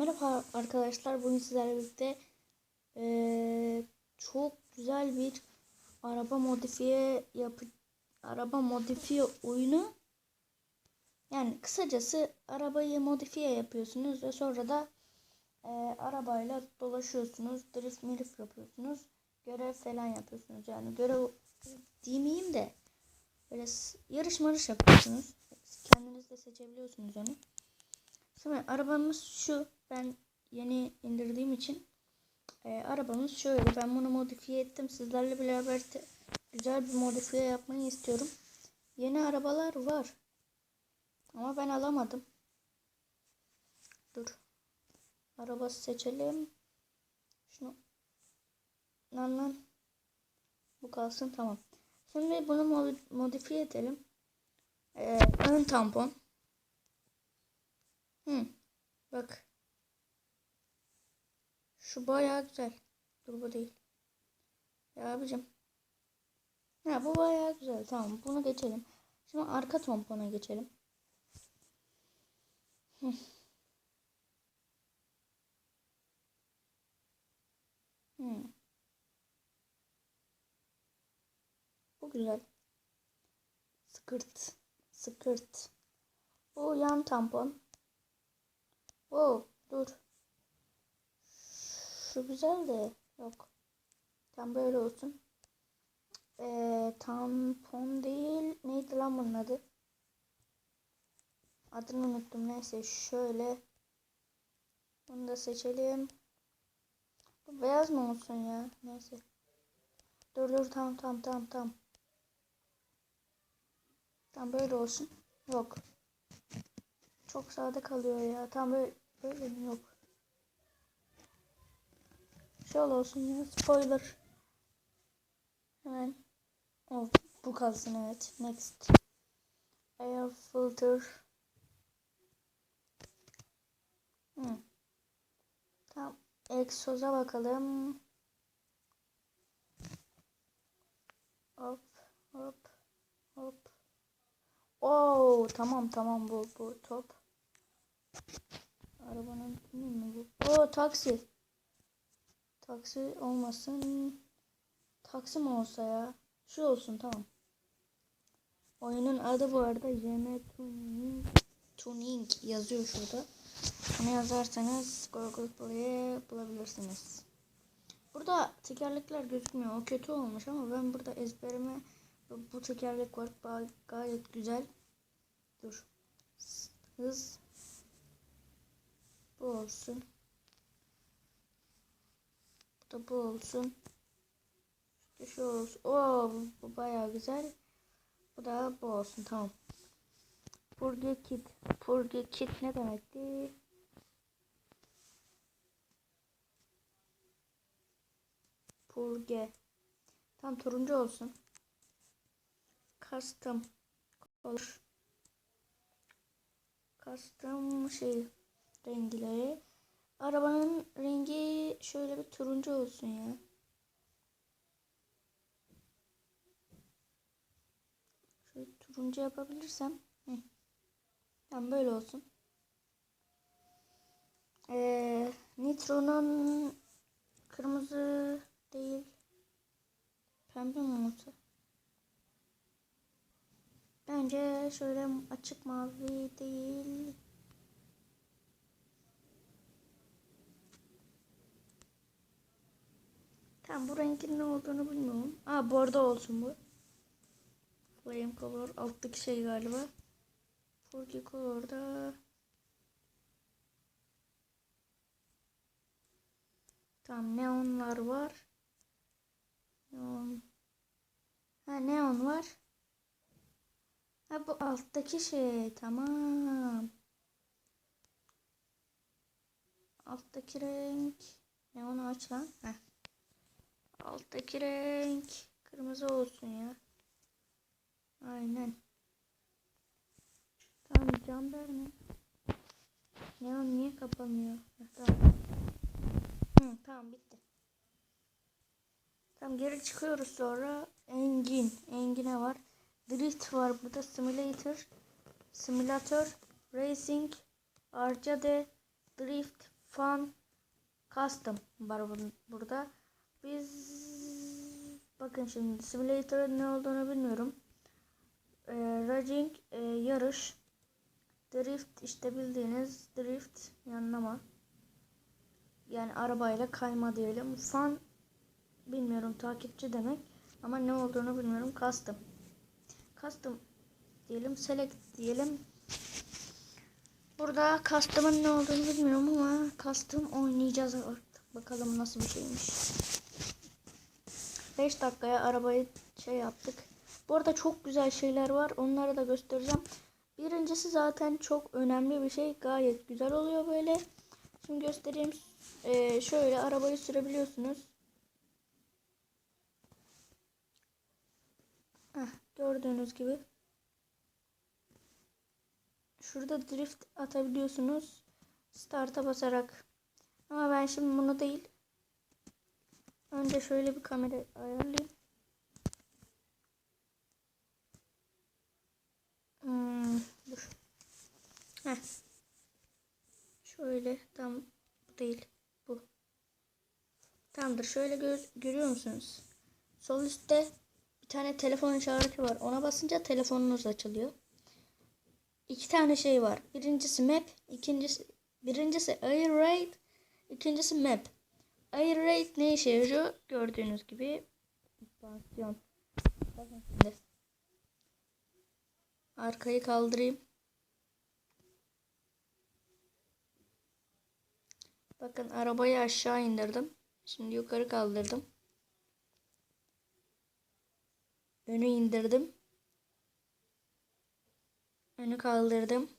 Merhaba arkadaşlar. Bugün sizlerle birlikte eee, çok güzel bir araba modifiye yapı araba modifiye oyunu. Yani kısacası arabayı modifiye yapıyorsunuz ve sonra da eee, arabayla dolaşıyorsunuz. Drift milif yapıyorsunuz. Görev falan yapıyorsunuz. Yani görev diyemeyeyim de böyle yarış marış yapıyorsunuz. Kendiniz de seçebiliyorsunuz onu. Şimdi arabamız şu. Ben yeni indirdiğim için e, arabamız şöyle. Ben bunu modifiye ettim. Sizlerle beraber güzel bir modifiye yapmayı istiyorum. Yeni arabalar var. Ama ben alamadım. Dur. Araba seçelim. Şunu. Lan lan. Bu kalsın tamam. Şimdi bunu mo- modifiye edelim. E, ön tampon. Hı. Bak. Şu bayağı güzel. Dur bu değil. Ya abicim. Ha bu bayağı güzel. Tamam bunu geçelim. Şimdi arka tampona geçelim. Hı. Hı. Bu güzel. Sıkırt. Sıkırt. Bu yan tampon. Oo, dur. Şu güzel de yok. Tam böyle olsun. Ee, tampon değil. Neydi lan bunun adı? Adını unuttum. Neyse şöyle. Bunu da seçelim. Bu beyaz mı olsun ya? Neyse. Dur dur tam tam tam tam. Tam böyle olsun. Yok. Çok sade kalıyor ya. Tam böyle, böyle mi? Yok. Şöyle olsun ya. Spoiler. Hemen. Oh, bu kalsın evet. Next. Air filter. Hmm. Tamam. Egzoza bakalım. Hop hop hop. Oo tamam tamam bu bu top. Arabanın mi bu? Oo taksi. Taksi olmasın. Taksi mi olsa ya? Şu olsun tamam. Oyunun adı bu arada JM Tuning, Tuning yazıyor şurada. Bunu yazarsanız Google Play'e bulabilirsiniz. Burada tekerlekler gözükmüyor. O kötü olmuş ama ben burada ezberime bu tekerlek var. Gayet güzel. Dur. Hız. Bu olsun. Bu da bu olsun. İşte şu olsun. Oo, bu bayağı güzel. Bu da bu olsun. Tamam. Purge kit. Purge kit ne demekti? Purge. Tam turuncu olsun. Custom olur. Custom şey renkleri. Arabanın rengi şöyle bir turuncu olsun ya. Şöyle turuncu yapabilirsem. Hı. Tamam böyle olsun. Ee, Nitro'nun kırmızı değil. Pembe mi olsa? Bence şöyle açık mavi değil. Tamam bu rengin ne olduğunu bilmiyorum. Aa bordo olsun bu. Flame color alttaki şey galiba. Furky color'da Tamam neonlar var. Neon. Ha neon var. Ha bu alttaki şey tamam. Alttaki renk. Neonu aç lan. Heh. Alttaki renk kırmızı olsun ya. Aynen. Tamam cam verme. Neon niye kapanmıyor? Heh, tamam. Hı, tamam bitti. Tamam geri çıkıyoruz sonra. Engin. Engin'e var. Drift var burada. Simulator. Simulator. Racing. Arcade. Drift. Fan Custom var burada. Biz bakın şimdi simulator'ın ne olduğunu bilmiyorum. Ee, racing e, yarış. Drift işte bildiğiniz drift yanlama. Yani arabayla kayma diyelim. Fan bilmiyorum takipçi demek. Ama ne olduğunu bilmiyorum. Custom. Custom diyelim. Select diyelim. Burada custom'ın ne olduğunu bilmiyorum ama custom oynayacağız artık. Bakalım nasıl bir şeymiş. 5 dakikaya arabayı şey yaptık. Bu arada çok güzel şeyler var. Onları da göstereceğim. Birincisi zaten çok önemli bir şey. Gayet güzel oluyor böyle. Şimdi göstereyim. Ee, şöyle arabayı sürebiliyorsunuz. Heh, gördüğünüz gibi. Şurada drift atabiliyorsunuz. Start'a basarak. Ama ben şimdi bunu değil. Önce şöyle bir kamera ayarlayayım. Hmm, dur. Heh. Şöyle tam bu değil. Bu. Tamamdır. Şöyle gö- görüyor musunuz? Sol üstte bir tane telefon işareti var. Ona basınca telefonunuz açılıyor. İki tane şey var. Birincisi map, ikincisi birincisi air raid, ikincisi map. Air raid ne işe yarıyor? Gördüğünüz gibi pansiyon. Bakın şimdi. Arkayı kaldırayım. Bakın arabayı aşağı indirdim. Şimdi yukarı kaldırdım. Önü indirdim. Önü kaldırdım.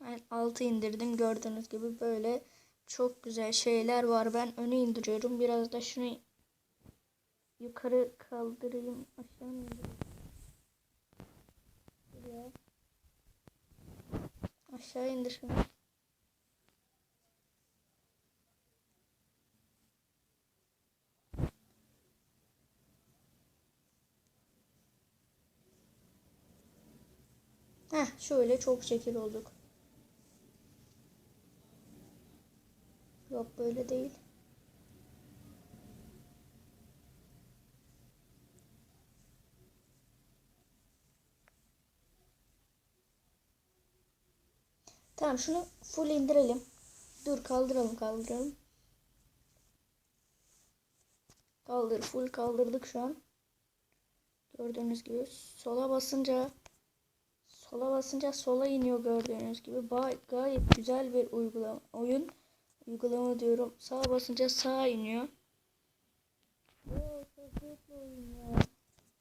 Ben altı indirdim. Gördüğünüz gibi böyle çok güzel şeyler var. Ben önü indiriyorum. Biraz da şunu yukarı kaldırayım. Aşağı indireyim? Aşağı indir şunu. Heh şöyle çok şekil olduk. Yok böyle değil. Tamam şunu full indirelim. Dur kaldıralım kaldıralım. Kaldır full kaldırdık şu an. Gördüğünüz gibi sola basınca sola basınca sola iniyor gördüğünüz gibi. Gayet güzel bir uygulama oyun. Uygulama diyorum. Sağa basınca sağa iniyor.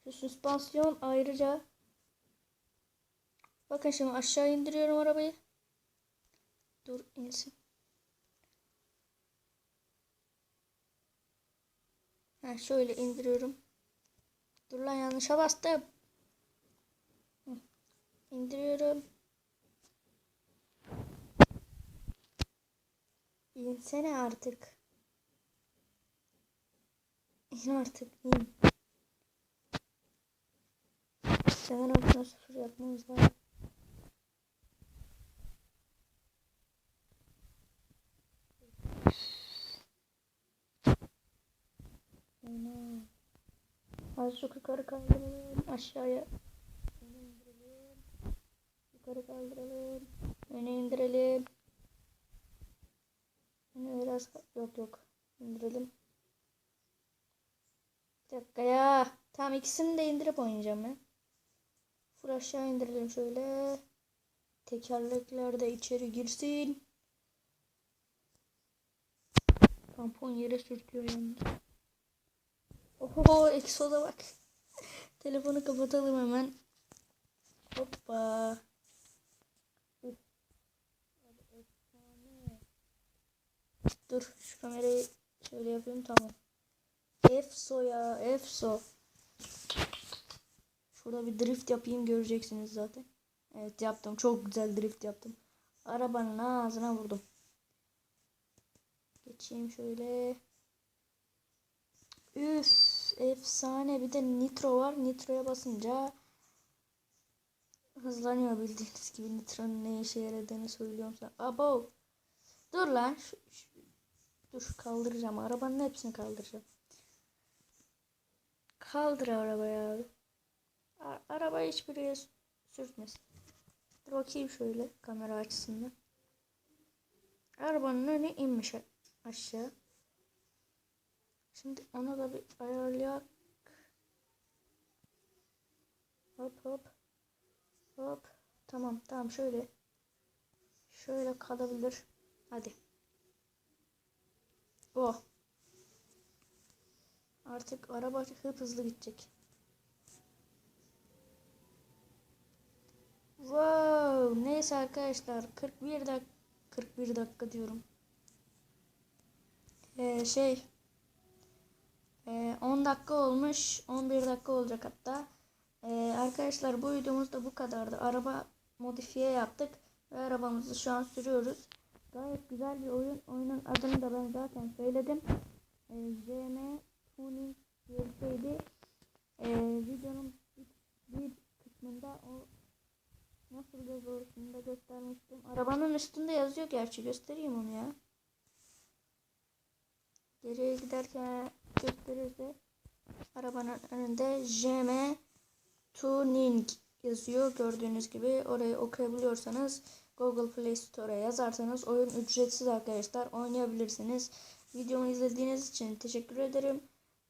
Şu süspansiyon ayrıca Bakın şimdi aşağı indiriyorum arabayı. Dur insin. Ha şöyle indiriyorum. Dur lan yanlışa bastım. İndiriyorum. İnsene artık. İn artık in. Sanırım buna sıfır yapmamız lazım. Ana. Azıcık yukarı kaldıralım. Aşağıya. Öne indirelim. Yukarı kaldıralım. Öne indirelim. Öne biraz yok yok. İndirelim. Bir dakika ya. Tamam ikisini de indirip oynayacağım ben. Full aşağı indirelim şöyle. Tekerlekler de içeri girsin. Tampon yere sürtüyor yalnız. Oho Exo'da bak. Telefonu kapatalım hemen. Hoppa. Dur şu kamerayı şöyle yapayım tamam. Efso ya Efso. Şurada bir drift yapayım göreceksiniz zaten. Evet yaptım. Çok güzel drift yaptım. Arabanın ağzına vurdum. Geçeyim şöyle. Üf, efsane. Bir de nitro var. Nitroya basınca hızlanıyor bildiğiniz gibi. Nitronun ne işe yaradığını söylüyorum sana. Abo. Dur lan. Şu, şu- dur kaldıracağım. Arabanın hepsini kaldıracağım. Kaldır arabayı abi. A- arabayı hiçbir yere sü- sürtmesin. Dur bakayım şöyle kamera açısından. Arabanın önü inmiş aşağı. Şimdi onu da bir ayarlayak. Hop hop. Hop. Tamam tamam şöyle. Şöyle kalabilir. Hadi. Oh. Artık araba hıp hızlı gidecek. Wow. Neyse arkadaşlar 41 dakika 41 dakika diyorum. Ee, şey ee, 10 dakika olmuş. 11 dakika olacak hatta. Ee, arkadaşlar bu videomuz da bu kadardı. Araba modifiye yaptık ve arabamızı şu an sürüyoruz. Gayet güzel bir oyun. Oyunun adını da ben zaten söyledim. Ee, JM Tuning bir şeydi. Ee, videonun ilk bir kısmında o nasıl yazılışını da göstermiştim. Arabanın üstünde yazıyor gerçi. Göstereyim onu ya. Geriye giderken gösterirse arabanın önünde JM Tuning yazıyor. Gördüğünüz gibi orayı okuyabiliyorsanız Google Play Store'a yazarsanız oyun ücretsiz arkadaşlar. Oynayabilirsiniz. Videomu izlediğiniz için teşekkür ederim.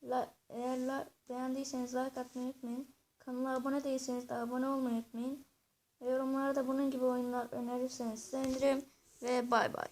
La, eğer la, beğendiyseniz like atmayı unutmayın. Kanala abone değilseniz de abone olmayı unutmayın. Yorumlarda bunun gibi oyunlar önerirseniz sevinirim. Ve bay bay.